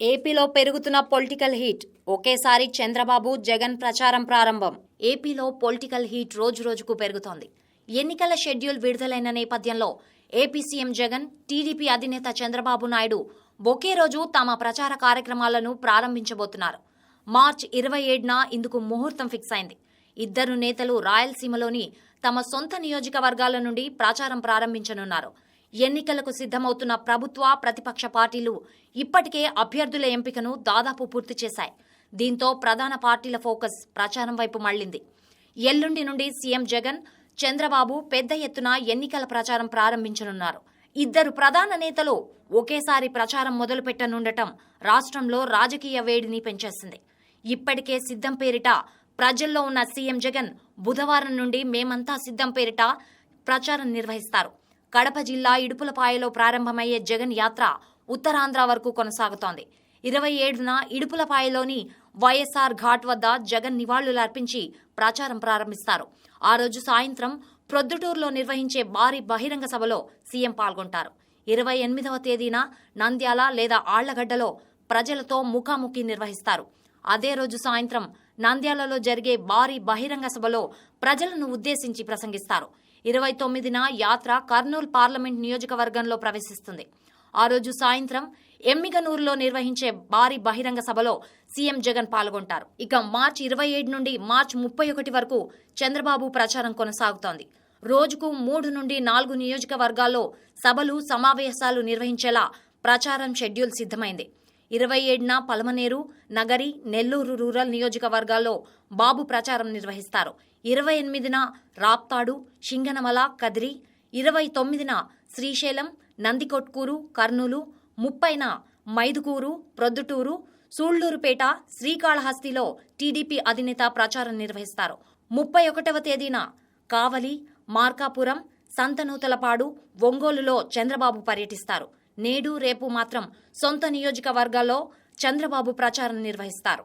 ఏపీలో పెరుగుతున్న political heat. ఒకేసారి చంద్రబాబు జగన్ ప్రచారం ప్రారంభం. ఏపీలో పొలిటికల్ హీట్ రోజు రోజుకు పెరుగుతోంది. ఎన్నికల షెడ్యూల్ విడుదలైన నేపథ్యంలో ఏపీ సీఎం జగన్ టీడీపీ అధినేత చంద్రబాబు నాయుడు ఒకే రోజు తమ ప్రచార కార్యక్రమాలను ప్రారంభించబోతున్నారు. మార్చ్ ఇరవై ఏడున ఇందుకు ముహూర్తం ఫిక్స్ అయింది. ఇద్దరు నేతలు రాయలసీమలోని తమ సొంత నియోజకవర్గాల నుండి ప్రచారం ప్రారంభించనున్నారు. ఎన్నికలకు సిద్ధమవుతున్న ప్రభుత్వ ప్రతిపక్ష పార్టీలు ఇప్పటికే అభ్యర్థుల ఎంపికను దాదాపు పూర్తి చేశాయి. దీంతో ప్రధాన పార్టీల ఫోకస్ ప్రచారం వైపు మళ్ళింది ఎల్లుండి నుండి సీఎం జగన్ చంద్రబాబు పెద్ద ఎత్తున ఎన్నికల ప్రచారం ప్రారంభించనున్నారు. ఇద్దరు ప్రధాన నేతలు ఒకేసారి ప్రచారం మొదలుపెట్టనుండటం రాష్ట్రంలో రాజకీయ వేడిని పెంచేసింది. ఇప్పటికే సిద్ధం పేరిట ప్రజల్లో ఉన్న సీఎం జగన్ బుధవారం నుండి మేమంతా సిద్ధం పేరిట ప్రచారం నిర్వహిస్తారు. కడప జిల్లా ఇడుపులపాయలో ప్రారంభమయ్యే జగన్ యాత్ర ఉత్తరాంధ్ర వరకు కొనసాగుతోంది. ఇరవై ఏడున ఇడుపులపాయలోని వైఎస్ఆర్ ఘాట్ వద్ద జగన్ నివాళులర్పించి ప్రచారం ప్రారంభిస్తారు. ఆ రోజు సాయంత్రం ప్రొద్దుటూరులో నిర్వహించే భారీ బహిరంగ సభలో సీఎం పాల్గొంటారు. ఇరవై ఎనిమిదవ తేదీన నంద్యాల లేదా ఆళ్ళగడ్డలో ప్రజలతో ముఖాముఖి నిర్వహిస్తారు. అదే రోజు సాయంత్రం నంద్యాలలో జరిగే భారీ బహిరంగ సభలో ప్రజలను ఉద్దేశించి ప్రసంగిస్తారు. ఇరవై తొమ్మిదిన యాత్ర కర్నూలు పార్లమెంట్ నియోజకవర్గంలో ప్రవేశిస్తుంది. ఆ రోజు సాయంత్రం ఎమ్మిగనూరులో నిర్వహించే భారీ బహిరంగ సభలో సీఎం జగన్ పాల్గొంటారు. ఇక మార్చి ఇరవై ఏడు నుండి మార్చి ముప్పై ఒకటి వరకు చంద్రబాబు ప్రచారం కొనసాగుతోంది. రోజుకు మూడు నుండి నాలుగు నియోజకవర్గాల్లో సభలు సమావేశాలు నిర్వహించేలా ప్రచారం షెడ్యూల్ సిద్ధమైంది. ఇరవై ఏడున పలమనేరు నగరి నెల్లూరు రూరల్ నియోజకవర్గాల్లో బాబు ప్రచారం నిర్వహిస్తారు. ఇరవై ఎనిమిదిన రాప్తాడు షింగనమల కదిరి ఇరవై తొమ్మిదిన శ్రీశైలం నందికొట్కూరు కర్నూలు ముప్పైన మైదుకూరు ప్రొద్దుటూరు సూళ్ళూరుపేట శ్రీకాళహస్తిలో టీడీపీ అధినేత ప్రచారం నిర్వహిస్తారు. ముప్పై ఒకటవ తేదీన కావలి మార్కాపురం సంతనూతలపాడు ఒంగోలులో చంద్రబాబు పర్యటిస్తారు. నేడు రేపు మాత్రం సొంత నియోజకవర్గాల్లో చంద్రబాబు ప్రచారం నిర్వహిస్తారు.